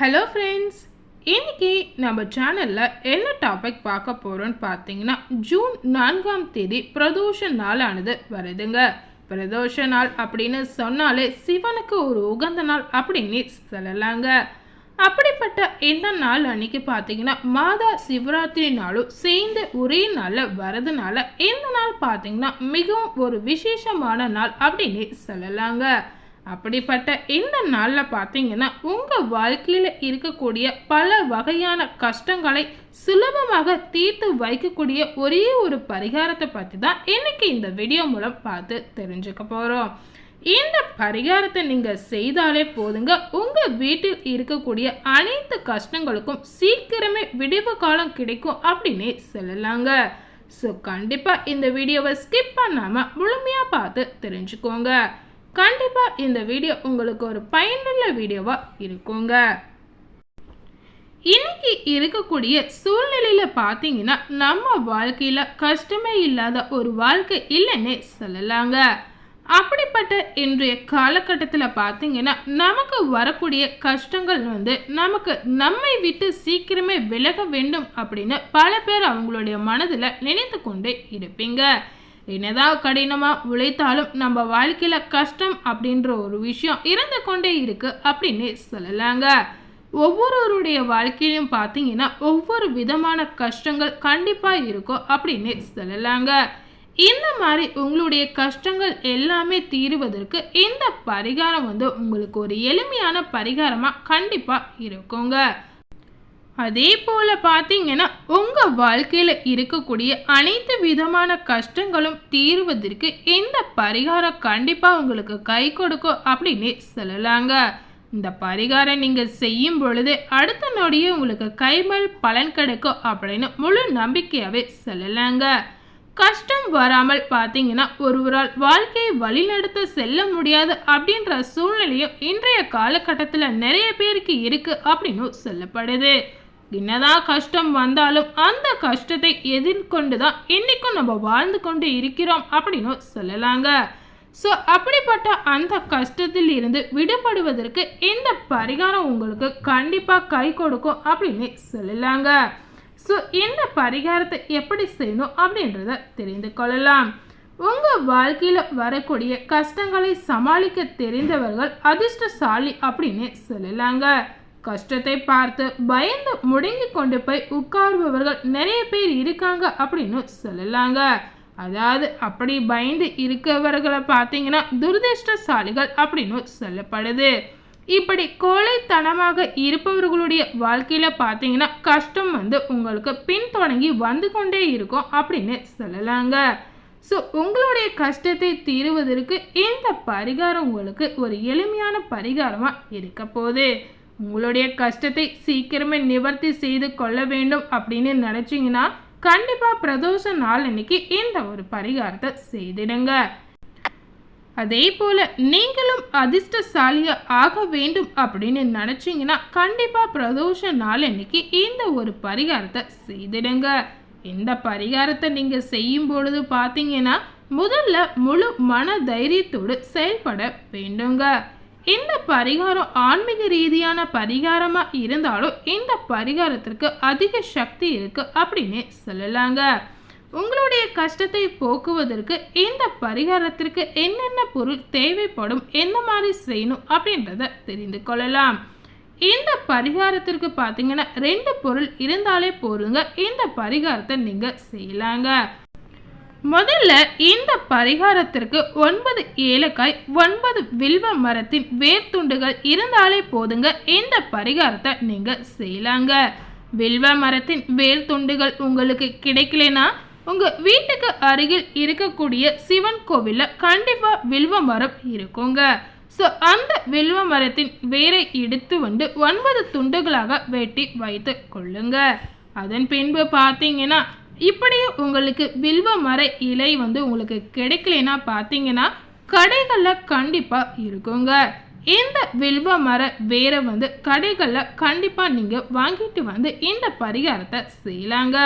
Hello friends இன்னைக்கு நம்ம சேனலில் என்ன டாபிக் பார்க்க போகிறோன்னு பார்த்தீங்கன்னா ஜூன் நான்காம் தேதி பிரதோஷ நாளானது வருதுங்க. பிரதோஷ நாள் அப்படின்னு சொன்னாலே சிவனுக்கு ஒரு உகந்த நாள் அப்படின்னு சொல்லலாங்க. அப்படிப்பட்ட இந்த நாள் அன்னைக்கு பார்த்தீங்கன்னா மாதா சிவராத்திரி நாளும் சேர்ந்து ஒரே நாளில் வரதுனால இந்த நாள் பார்த்தீங்கன்னா மிகவும் ஒரு விசேஷமான நாள் அப்படின்னு சொல்லலாங்க. அப்படிப்பட்ட இந்த நாளில் பார்த்தீங்கன்னா உங்கள் வாழ்க்கையில் இருக்கக்கூடிய பல வகையான கஷ்டங்களை சுலபமாக தீர்த்து வைக்கக்கூடிய ஒரே ஒரு பரிகாரத்தை பற்றி தான் இன்றைக்கி இந்த வீடியோ மூலம் பார்த்து தெரிஞ்சுக்க போகிறோம் இந்த பரிகாரத்தை நீங்கள் செய்தாலே போதுங்க. உங்கள் வீட்டில் இருக்கக்கூடிய அனைத்து கஷ்டங்களுக்கும் சீக்கிரமே விடிவு காலம் கிடைக்கும் அப்படின்னே சொல்லலாங்க. ஸோ கண்டிப்பாக இந்த வீடியோவை ஸ்கிப் பண்ணாமல் முழுமையாக பார்த்து தெரிஞ்சுக்கோங்க. கண்டிப்பாக இந்த வீடியோ உங்களுக்கு ஒரு பயனுள்ள வீடியோவாக இருக்குங்க. இன்னைக்கு இருக்கக்கூடிய சூழ்நிலையில் பார்த்தீங்கன்னா நம்ம வாழ்க்கையில் கஷ்டமே இல்லாத ஒரு வாழ்க்கை இல்லைன்னே சொல்லலாங்க. அப்படிப்பட்ட இன்றைய காலகட்டத்தில் பார்த்தீங்கன்னா நமக்கு வரக்கூடிய கஷ்டங்கள் வந்து நமக்கு நம்மை விட்டு சீக்கிரமே விலக வேண்டும் அப்படின்னு பல பேர் அவங்களுடைய மனதில் நினைத்து கொண்டே இருப்பீங்க. என்னதான் கடினமாக உழைத்தாலும் நம்ம வாழ்க்கையில் கஷ்டம் அப்படின்ற ஒரு விஷயம் இருந்து கொண்டே இருக்குது அப்படின்னு சொல்லலாங்க. ஒவ்வொருவருடைய வாழ்க்கையிலும் பார்த்தீங்கன்னா ஒவ்வொரு விதமான கஷ்டங்கள் கண்டிப்பாக இருக்கும் அப்படின்னு சொல்லலாங்க. இந்த மாதிரி உங்களுடைய கஷ்டங்கள் எல்லாமே தீருவதற்கு இந்த பரிகாரம் வந்து உங்களுக்கு ஒரு எளிமையான பரிகாரமாக கண்டிப்பாக இருக்குங்க. அதே போல் பார்த்தீங்கன்னா உங்கள் வாழ்க்கையில் இருக்கக்கூடிய அனைத்து விதமான கஷ்டங்களும் தீர்வதற்கு இந்த பரிகாரம் கண்டிப்பாக உங்களுக்கு கை கொடுக்கும் அப்படின்னு சொல்லலாங்க. இந்த பரிகாரம் நீங்கள் செய்யும் பொழுது அடுத்த நொடியே உங்களுக்கு கைமல் பலன் கிடைக்கும் அப்படின்னு முழு நம்பிக்கையாகவே சொல்லலாங்க. கஷ்டம் வராமல் பார்த்தீங்கன்னா ஒருவரால் வாழ்க்கையை வழிநடத்த செல்ல முடியாது அப்படின்ற சூழ்நிலையும் இன்றைய காலகட்டத்தில் நிறைய பேருக்கு இருக்குது அப்படின்னு சொல்லப்படுது. என்னதான் கஷ்டம் வந்தாலும் அந்த கஷ்டத்தை எதிர்கொண்டு தான் இன்றைக்கும் நம்ம வாழ்ந்து கொண்டு இருக்கிறோம் அப்படின்னு சொல்லலாங்க. ஸோ அப்படிப்பட்ட அந்த கஷ்டத்தில் இருந்து விடுபடுவதற்கு இந்த பரிகாரம் உங்களுக்கு கண்டிப்பாக கை கொடுக்கும் அப்படின்னு சொல்லலாங்க. ஸோ இந்த பரிகாரத்தை எப்படி செய்யணும் அப்படின்றத தெரிந்து கொள்ளலாம். உங்கள் வாழ்க்கையில் வரக்கூடிய கஷ்டங்களை சமாளிக்க தெரிந்தவர்கள் அதிர்ஷ்டசாலி அப்படின்னு சொல்லலாங்க. கஷ்டத்தை பார்த்து பயந்து முடங்கி கொண்டு போய் உட்காருபவர்கள் நிறைய பேர் இருக்காங்க அப்படின்னு சொல்லலாங்க. அதாவது அப்படி பயந்து இருக்கவர்களை பார்த்தீங்கன்னா துரதிருஷ்டசாலிகள் அப்படின்னு சொல்லப்படுது. இப்படி கோழைத்தனமாக இருப்பவர்களுடைய வாழ்க்கையில் பார்த்தீங்கன்னா கஷ்டம் வந்து உங்களுக்கு பின்தொடங்கி வந்து கொண்டே இருக்கும் அப்படின்னு சொல்லலாங்க. ஸோ உங்களுடைய கஷ்டத்தை தீருவதற்கு இந்த பரிகாரம் உங்களுக்கு ஒரு எளிமையான பரிகாரமாக இருக்க போகுது? உங்களுடைய கஷ்டத்தை சீக்கிரமே நிவர்த்தி செய்து கொள்ள வேண்டும் அப்படின்னு நினச்சிங்கன்னா கண்டிப்பாக பிரதோஷ நாள் அன்னைக்கு இந்த ஒரு பரிகாரத்தை செய்திடுங்க. அதே போல் நீங்களும் அதிர்ஷ்டசாலியாக ஆக வேண்டும் அப்படின்னு நினச்சிங்கன்னா கண்டிப்பாக பிரதோஷ நாள் அன்னைக்கு இந்த ஒரு பரிகாரத்தை செய்திடுங்க. இந்த பரிகாரத்தை நீங்கள் செய்யும் பொழுது பார்த்தீங்கன்னா முதல்ல முழு மன தைரியத்தோடு செயல்பட வேண்டுங்க. இந்த பரிகாரம் ஆன்மீக ரீதியான பரிகாரமாக இருந்தாலும் இந்த பரிகாரத்திற்கு அதிக சக்தி இருக்குது அப்படின்னு சொல்லலாங்க. உங்களுடைய கஷ்டத்தை போக்குவதற்கு இந்த பரிகாரத்திற்கு என்னென்ன பொருள் தேவைப்படும் எந்த மாதிரி செய்யணும் அப்படின்றத தெரிந்து கொள்ளலாம். இந்த பரிகாரத்திற்கு பார்த்தீங்கன்னா ரெண்டு பொருள் இருந்தாலே போதுங்க. இந்த பரிகாரத்தை நீங்கள் செய்யலாங்க. முதல்ல இந்த பரிகாரத்திற்கு ஒன்பது ஏலக்காய் ஒன்பது வில்வ மரத்தின் வேர் துண்டுகள் இருந்தாலே போதுங்க. இந்த பரிகாரத்தை நீங்கள் செய்யலாங்க. வில்வ மரத்தின் வேர் துண்டுகள் உங்களுக்கு கிடைக்கலனா உங்கள் வீட்டுக்கு அருகில் இருக்கக்கூடிய சிவன் கோவிலில் கண்டிப்பாக வில்வ மரம் இருக்குங்க. ஸோ அந்த வில்வ மரத்தின் வேரை எடுத்து வந்து ஒன்பது துண்டுகளாக வெட்டி வைத்து கொள்ளுங்க. அதன் பின்பு பார்த்தீங்கன்னா இப்படி உங்களுக்கு வில்வ மர இலை வந்து உங்களுக்கு கிடைக்கலனா பார்த்தீங்கன்னா கடைகளில் கண்டிப்பாக இருக்குங்க. இந்த வில்வ மர வேரை வந்து கடைகளில் கண்டிப்பாக நீங்கள் வாங்கிட்டு வந்து இந்த பரிகாரத்தை செய்யலாங்க.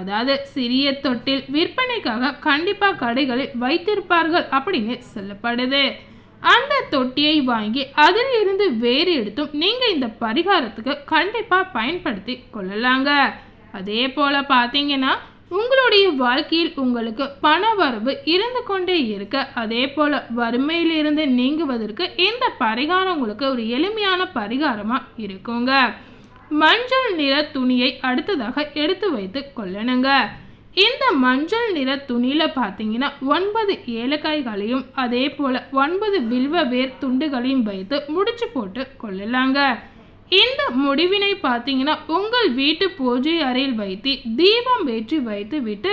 அதாவது சிறிய தொட்டில் விற்பனைக்காக கண்டிப்பாக கடைகளில் வைத்திருப்பார்கள் அப்படின்னு சொல்லப்படுது. அந்த தொட்டியை வாங்கி அதில் இருந்து வேறு எடுத்தும் நீங்கள் இந்த பரிகாரத்துக்கு கண்டிப்பாக பயன்படுத்தி கொள்ளலாங்க. அதே போல் பார்த்தீங்கன்னா உங்களுடைய வாழ்க்கையில் உங்களுக்கு பண வரவு இருந்து கொண்டே இருக்க அதே போல் வறுமையிலிருந்து நீங்குவதற்கு இந்த பரிகாரம் உங்களுக்கு ஒரு எளிமையான பரிகாரமாக இருக்குங்க. மஞ்சள் நிற துணியை அடுத்ததாக எடுத்து வைத்து கொள்ளணுங்க. இந்த மஞ்சள் நிற துணியில் பார்த்தீங்கன்னா ஒன்பது ஏலக்காய்களையும் அதே போல் ஒன்பது வில்வ வேர் துண்டுகளையும் வைத்து முடிச்சு போட்டு கொள்ளலாங்க. இந்த முடிவினை பார்த்தீங்கன்னா உங்கள் வீட்டு பூஜை அறையில் வைத்து தீபம் ஏற்றி வைத்து விட்டு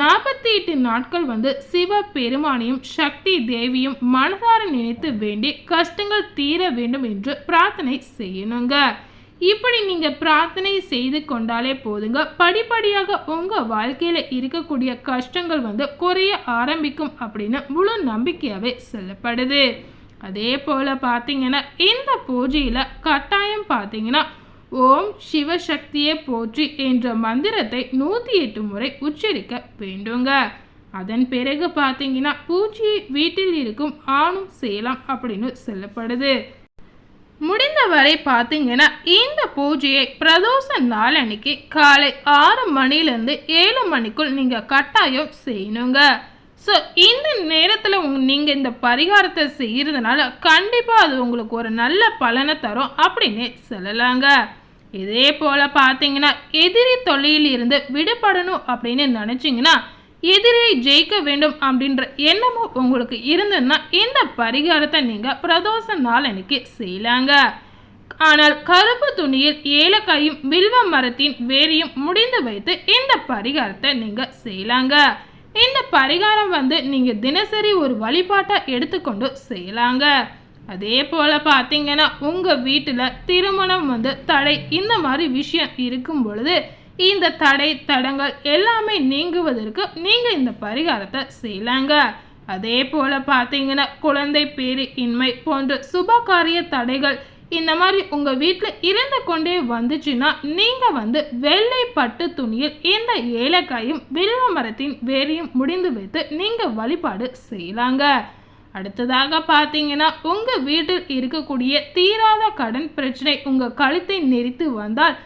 நாற்பத்தி எட்டு நாட்கள் வந்து சிவ பெருமானையும் சக்தி தேவியும் மனதார நினைத்து வேண்டி கஷ்டங்கள் தீர வேண்டும் என்று பிரார்த்தனை செய்யணுங்க. இப்படி நீங்கள் பிரார்த்தனை செய்து கொண்டாலே போதுங்க. படிப்படியாக உங்கள் வாழ்க்கையில் இருக்கக்கூடிய கஷ்டங்கள் வந்து குறைய ஆரம்பிக்கும் அப்படின்னு முழு நம்பிக்கையாகவே சொல்லப்படுது. அதே போல் பார்த்தீங்கன்னா இந்த பூஜையில் கட்டாயம் பார்த்தீங்கன்னா ஓம் சிவசக்தியை போற்றி என்ற மந்திரத்தை நூற்றி எட்டு முறை உச்சரிக்க வேண்டுங்க. அதன் பிறகு பார்த்தீங்கன்னா பூஜையை வீட்டில் இருக்கும் ஆணும் செய்யலாம் அப்படின்னு சொல்லப்படுது. முடிந்தவரை பார்த்தீங்கன்னா இந்த பூஜையை பிரதோஷ நாளன்னைக்கு காலை ஆறு மணிலேருந்து ஏழு மணிக்குள் நீங்கள் கட்டாயம் செய்யணுங்க. ஸோ இந்த நேரத்தில் உங் நீங்கள் இந்த பரிகாரத்தை செய்கிறதுனால கண்டிப்பாக அது உங்களுக்கு ஒரு நல்ல பலனை தரும் அப்படின்னு சொல்லலாங்க. இதே போல் பார்த்தீங்கன்னா எதிரி தொழிலிருந்து விடுபடணும் அப்படின்னு நினச்சிங்கன்னா எதிரியை ஜெயிக்க வேண்டும் அப்படின்ற எண்ணமும் உங்களுக்கு இருந்ததுன்னா இந்த பரிகாரத்தை நீங்கள் பிரதோஷ நாளன்னைக்கு செய்யலாங்க. ஆனால் கருப்பு துணியில் ஏலக்காயும் வில்வ மரத்தின் வேரையும் முடிந்து வைத்து இந்த பரிகாரத்தை நீங்கள் செய்யலாங்க. இந்த பரிகாரம் வந்து நீங்கள் தினசரி ஒரு வழிபாட்டாக எடுத்துக்கொண்டு செய்யலாங்க. அதே போல் பார்த்தீங்கன்னா உங்கள் வீட்டில் திருமணம் வந்து தடை இந்த மாதிரி விஷயம் இருக்கும் பொழுது இந்த தடை தடங்கள் எல்லாமே நீங்குவதற்கு நீங்கள் இந்த பரிகாரத்தை செய்யலாங்க. அதே போல் பார்த்தீங்கன்னா குழந்தை பேரு இன்மை போன்ற சுபகாரிய தடைகள் இந்த மாதிரி உங்கள் வீட்டில் இருந்து கொண்டே வந்துச்சுன்னா நீங்கள் வந்து வெள்ளை பட்டு துணியில் இந்த ஏலக்காயும் வில்வ மரத்தின் வேரையும் முடிந்து வைத்து நீங்கள் வழிபாடு செய்யலாங்க. அடுத்ததாக பார்த்தீங்கன்னா உங்கள் வீட்டில் இருக்கக்கூடிய தீராத கடன் பிரச்சனை உங்கள் கழுத்தை நெறித்து வந்தால்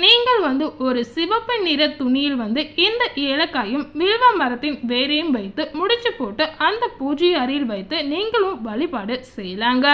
நீங்கள் வந்து ஒரு சிவப்பு நிற துணியில் வந்து இந்த ஏலக்காயும் வில்வ மரத்தின் வேரையும் வைத்து முடிச்சு போட்டு அந்த பூஜை அறையில் வைத்து நீங்களும் வழிபாடு செய்யலாங்க.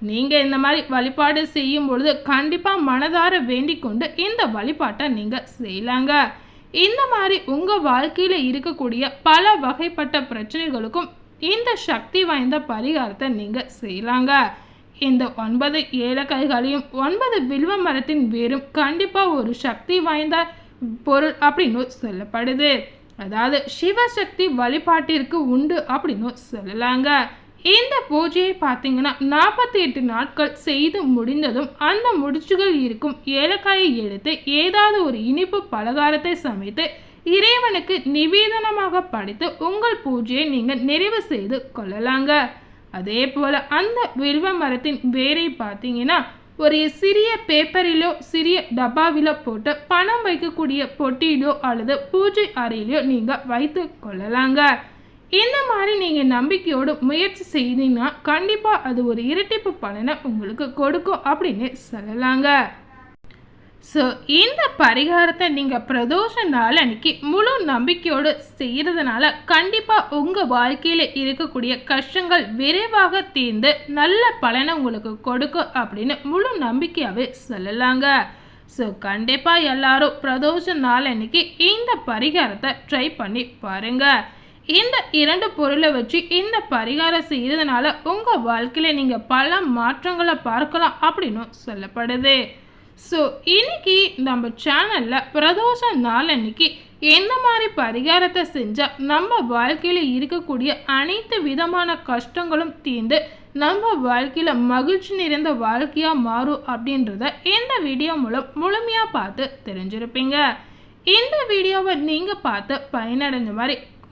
நீங்கள் இந்த மாதிரி வழிபாடு செய்யும் பொழுது கண்டிப்பாக மனதார வேண்டிக் கொண்டு இந்த வழிபாட்டை நீங்கள் செய்யலாங்க. இந்த மாதிரி உங்கள் வாழ்க்கையில் இருக்கக்கூடிய பல வகைப்பட்ட பிரச்சனைகளுக்கும் இந்த சக்தி வாய்ந்த பரிகாரத்தை நீங்கள் செய்யலாங்க. இந்த ஒன்பது ஏலக்காய்களையும் ஒன்பது வில்வ மரத்தின் வேரும் கண்டிப்பாக ஒரு சக்தி வாய்ந்த பொருள் அப்படின்னு சொல்லப்படுது. அதாவது சிவசக்தி வழிபாட்டிற்கு உண்டு அப்படின்னு சொல்லலாங்க. இந்த பூஜையை பார்த்தீங்கன்னா நாற்பத்தி எட்டு நாட்கள் செய்து முடிந்ததும் அந்த முடிச்சுகள் இருக்கும் ஏலக்காயை எடுத்து ஏதாவது ஒரு இனிப்பு பலகாரத்தை சமைத்து இறைவனுக்கு நிவேதனமாக படைத்து உங்கள் பூஜையை நீங்கள் நிறைவு செய்து கொள்ளலாங்க. அதே போல் அந்த வில்வ மரத்தின் வேரை பார்த்தீங்கன்னா ஒரு சிறிய பேப்பரிலோ சிறிய டப்பாவிலோ போட்டு பணம் வைக்கக்கூடிய பொட்டியிலோ அல்லது பூஜை அறையிலோ நீங்கள் வைத்து கொள்ளலாங்க. இந்த மாதிரி நீங்கள் நம்பிக்கையோடு முயற்சி செய்தீங்கன்னா கண்டிப்பாக அது ஒரு இரட்டிப்பு பலனை உங்களுக்கு கொடுக்கும் அப்படின்னு சொல்லலாங்க. ஸோ இந்த பரிகாரத்தை நீங்கள் பிரதோஷ நாள் அன்னைக்கு முழு நம்பிக்கையோடு செய்கிறதுனால கண்டிப்பாக உங்கள் வாழ்க்கையில் இருக்கக்கூடிய கஷ்டங்கள் விரைவாக தீர்ந்து நல்ல பலனை உங்களுக்கு கொடுக்கும் அப்படின்னு முழு நம்பிக்கையாகவே சொல்லலாங்க. ஸோ கண்டிப்பாக எல்லாரும் பிரதோஷ நாள் அன்னைக்கு இந்த பரிகாரத்தை ட்ரை பண்ணி பாருங்கள் இந்த இரண்டு பொருளை வச்சு இந்த பரிகாரம் செய்கிறதுனால உங்கள் வாழ்க்கையில் நீங்கள் பல மாற்றங்களை பார்க்கலாம் அப்படின்னு சொல்லப்படுது. ஸோ இன்னைக்கு நம்ம சேனலில் பிரதோஷ நாளன்னைக்கு எந்த மாதிரி பரிகாரத்தை செஞ்சால் நம்ம வாழ்க்கையில் இருக்கக்கூடிய அனைத்து விதமான கஷ்டங்களும் தீர்ந்து நம்ம வாழ்க்கையில் மகிழ்ச்சி நிறைந்த வாழ்க்கையாக மாறும் அப்படின்றத இந்த வீடியோ மூலம் முழுமையாக பார்த்து தெரிஞ்சிருப்பீங்க. இந்த வீடியோவை நீங்கள் பார்த்து பயனடைஞ்ச மாதிரி